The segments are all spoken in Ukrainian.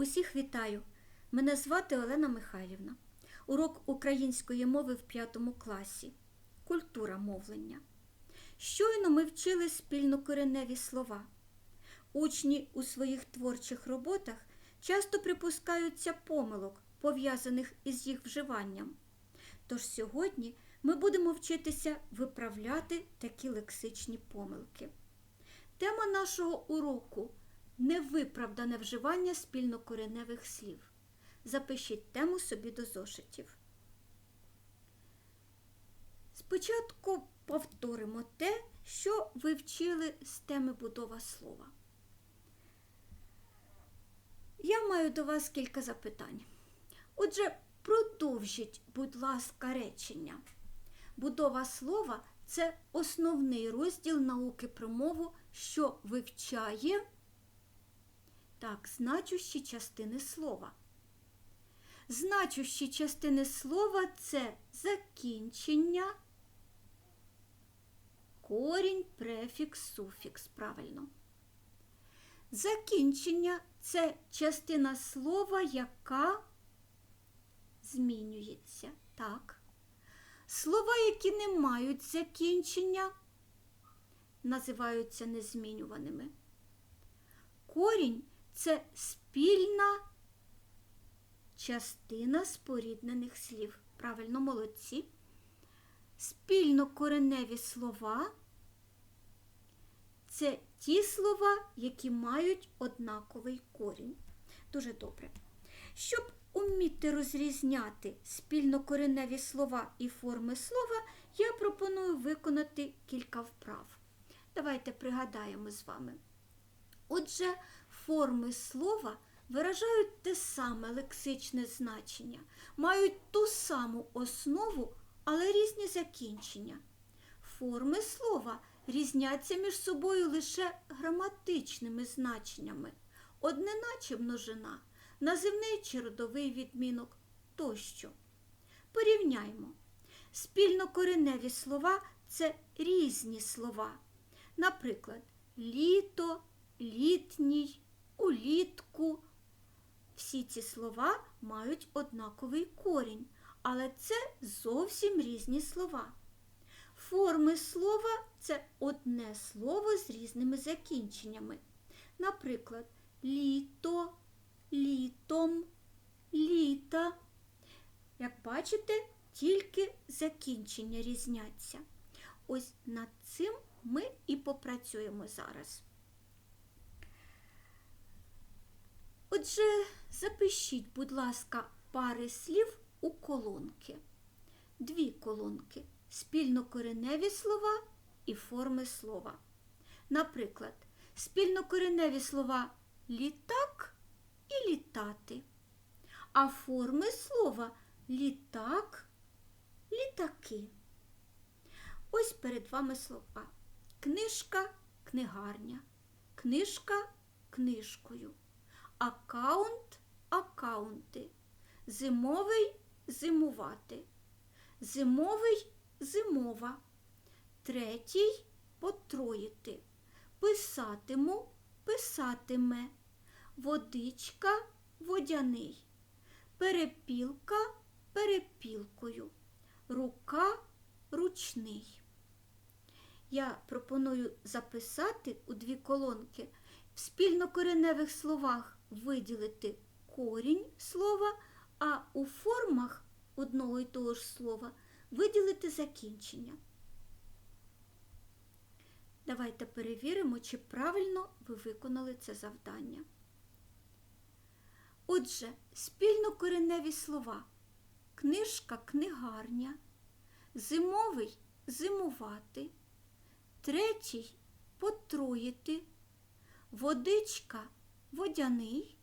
Усіх вітаю! Мене звати Олена Михайлівна. Урок української мови в п'ятому класі. Культура мовлення. Щойно ми вчили спільнокореневі слова. Учні у своїх творчих роботах часто припускаються помилок, пов'язаних із їх вживанням. Тож сьогодні ми будемо вчитися виправляти такі лексичні помилки. Тема нашого уроку невиправдане вживання спільнокореневих слів. Запишіть тему собі до зошитів. Спочатку повторимо те, що ви вчили з теми будова слова. Я маю до вас кілька запитань. Отже, продовжіть, будь ласка, речення. Будова слова це основний розділ науки про мову, що вивчає так, значущі частини слова. Значущі частини слова це закінчення, корінь, префікс, суфікс. Правильно. Закінчення це частина слова, яка змінюється. Так. Слова, які не мають закінчення, називаються незмінюваними. Це спільна частина споріднених слів. Правильно, молодці. Спільнокореневі слова це ті слова, які мають однаковий корінь. Дуже добре. Щоб уміти розрізняти спільнокореневі слова і форми слова, я пропоную виконати кілька вправ. Давайте пригадаємо з вами. Отже, форми слова виражають те саме лексичне значення, мають ту саму основу, але різні закінчення. Форми слова різняться між собою лише граматичними значеннями, одненаче множина, називний чи родовий відмінок тощо. Порівняймо. Спільнокореневі слова це різні слова. Наприклад, літо, літній, улітку. Всі ці слова мають однаковий корінь, але це зовсім різні слова. Форми слова це одне слово з різними закінченнями. Наприклад, літо, літом, літа. Як бачите, тільки закінчення різняться. Ось над цим ми і попрацюємо зараз. Отже, запишіть, будь ласка, пари слів у колонки. Дві колонки спільнокореневі слова і форми слова. Наприклад, спільнокореневі слова літак і літати, а форми слова літак, літаки. Ось перед вами слова. Книжка, книгарня, книжка книжкою, аккаунт, аккаунти, зимовий зимувати, зимовий зимова, третій потроїти, писатиму, писатиме, водичка водяний, перепілка перепілкою, рука ручний. Я пропоную записати у дві колонки в спільнокореневих словах виділити корінь слова, а у формах одного і того ж слова виділити закінчення. Давайте перевіримо, чи правильно ви виконали це завдання. Отже, спільнокореневі слова книжка книгарня, зимовий зимувати, третій потроїти, водичка водяний,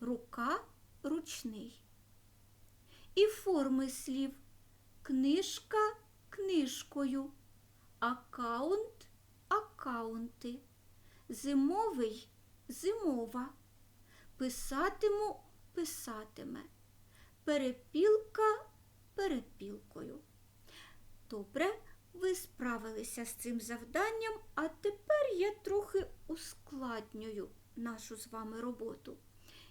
рука ручний. І форми слів. Книжка книжкою, аккаунт аккаунти, зимовий зимова, писатиму писатиме, перепілка перепілкою. Добре, ви справилися з цим завданням, а тепер я трохи ускладнюю нашу з вами роботу.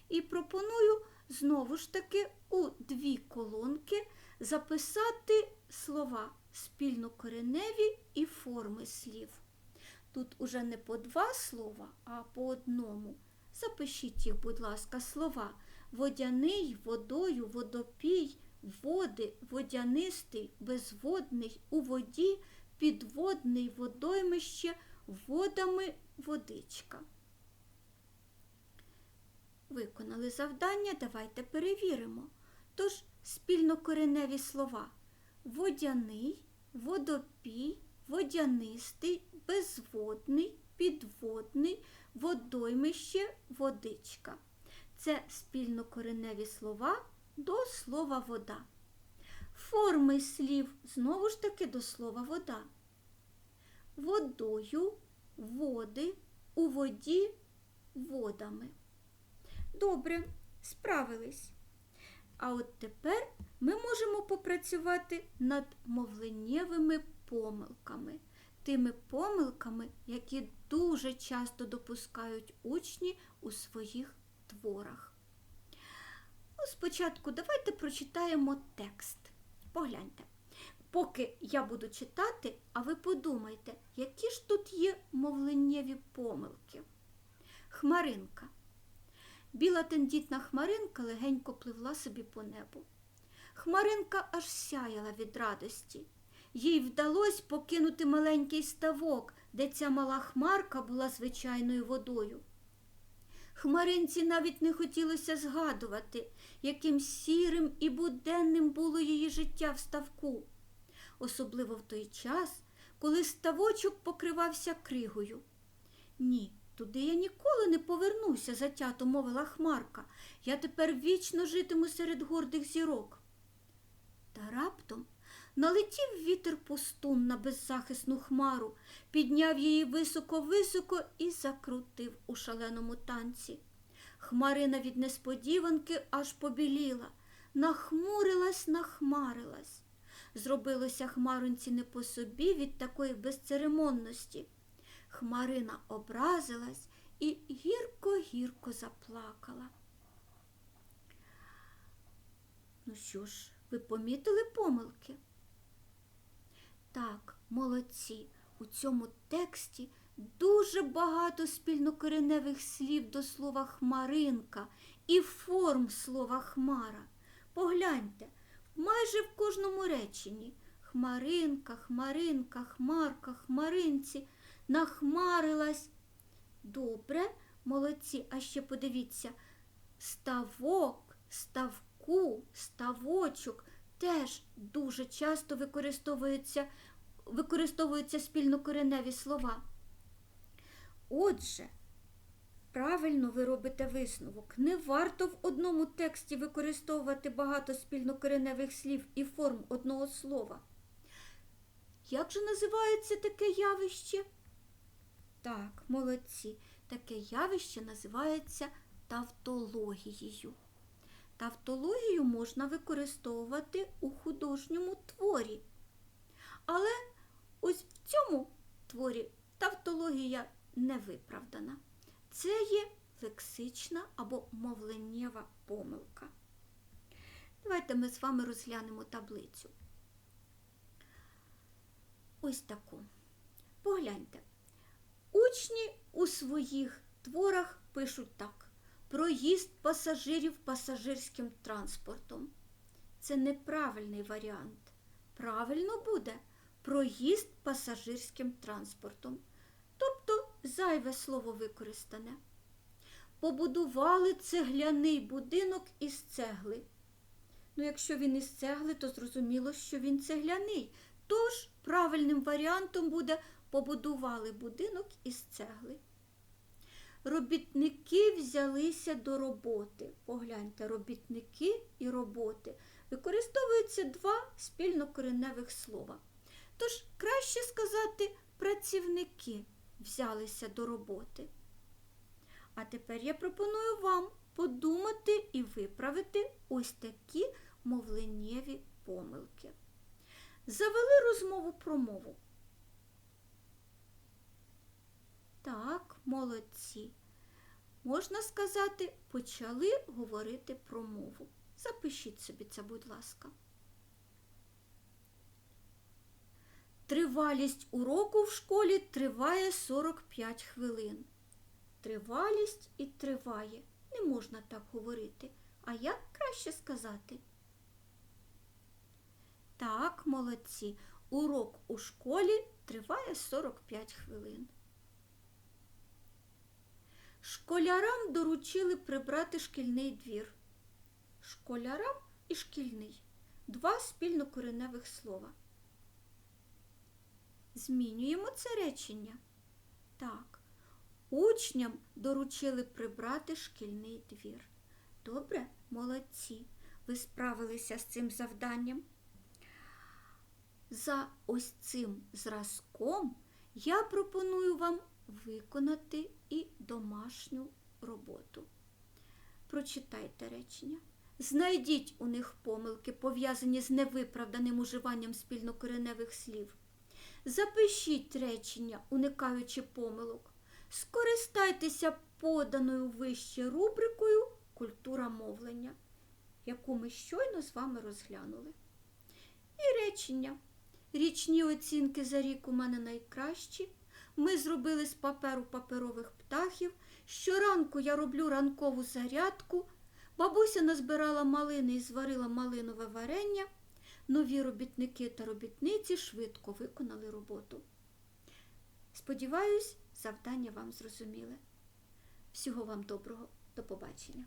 І пропоную знову ж таки у дві колонки записати слова спільнокореневі і форми слів. Тут уже не по два слова, а по одному. Запишіть їх, будь ласка, слова водяний, водою, водопій, води, водянистий, безводний, у воді, підводний, водоймище, водами водичка. Виконали завдання, давайте перевіримо. Тож спільнокореневі слова водяний, водопій, водянистий, безводний, підводний, водоймище, водичка. Це спільнокореневі слова до слова вода. Форми слів знову ж таки до слова вода. Водою, води, у воді, водами. Добре, справились. А от тепер ми можемо попрацювати над мовленнєвими помилками, тими помилками, які дуже часто допускають учні у своїх творах. Ну, спочатку давайте прочитаємо текст. Погляньте. Поки я буду читати, а ви подумайте, які ж тут є мовленнєві помилки. Хмаринка. Біла тендітна хмаринка легенько пливла собі по небу. Хмаринка аж сяяла від радості. Їй вдалося покинути маленький ставок, де ця мала хмарка була звичайною водою. Хмаринці навіть не хотілося згадувати, яким сірим і буденним було її життя в ставку, особливо в той час, коли ставочок покривався кригою. Ні, туди я ніколи не повернуся, затято мовила Хмарка. Я тепер вічно житиму серед гордих зірок. Та раптом налетів вітер пустун на беззахисну хмару, підняв її високо-високо і закрутив у шаленому танці. Хмарина від несподіванки аж побіліла, нахмурилась, нахмарилась. Зробилося хмаронці не по собі від такої безцеремонності. Хмарина образилась і гірко-гірко заплакала. Ну що ж, ви помітили помилки? Так, молодці, у цьому тексті дуже багато спільнокореневих слів до слова хмаринка і форм слова хмара. Погляньте, майже в кожному реченні хмаринка, хмаринка, хмарка, хмаринці, нахмарилась. Добре, молодці, а ще подивіться, ставок, ставку, ставочок теж дуже часто використовуються, використовуються спільнокореневі слова. Отже, правильно ви робите висновок. Не варто в одному тексті використовувати багато спільнокореневих слів і форм одного слова. Як же називається таке явище? Так, молодці, таке явище називається тавтологією. Тавтологію можна використовувати у художньому творі. Але ось в цьому творі тавтологія не виправдана. Це є лексична або мовленнєва помилка. Давайте ми з вами розглянемо таблицю. Ось таку. Погляньте. Учні у своїх творах пишуть так: проїзд пасажирів пасажирським транспортом. Це неправильний варіант. Правильно буде проїзд пасажирським транспортом. Тобто зайве слово використане. Побудували цегляний будинок із цегли. Ну, якщо він із цегли, то зрозуміло, що він цегляний. Тож правильним варіантом буде побудували будинок із цегли. Робітники взялися до роботи. Погляньте, робітники і роботи. Використовуються два спільнокореневих слова. Тож краще сказати працівники взялися до роботи. А тепер я пропоную вам подумати і виправити ось такі мовленнєві помилки. Завели розмову про мову. Так, молодці. можна сказати, почали говорити про мову. Запишіть собі це, будь ласка. Тривалість уроку в школі триває 45 хвилин. Тривалість і триває. Не можна так говорити. А як краще сказати? Так, молодці. Урок у школі триває 45 хвилин. Школярам доручили прибрати шкільний двір. Школярам і шкільний. Два спільнокореневих слова. Змінюємо це речення. Так. Учням доручили прибрати шкільний двір. Добре, молодці. Ви справилися з цим завданням. За ось цим зразком я пропоную вам виконати і домашню роботу. Прочитайте речення. Знайдіть у них помилки, пов'язані з невиправданим уживанням спільнокореневих слів. Запишіть речення, уникаючи помилок. Скористайтеся поданою вище рубрикою Культура мовлення, яку ми щойно з вами розглянули. І речення. Річні оцінки за рік у мене найкращі. Ми зробили з паперу паперових птахів. Щоранку я роблю ранкову зарядку. Бабуся назбирала малини і зварила малинове варення. Нові робітники та робітниці швидко виконали роботу. Сподіваюсь, завдання вам зрозуміле. Всього вам доброго, до побачення.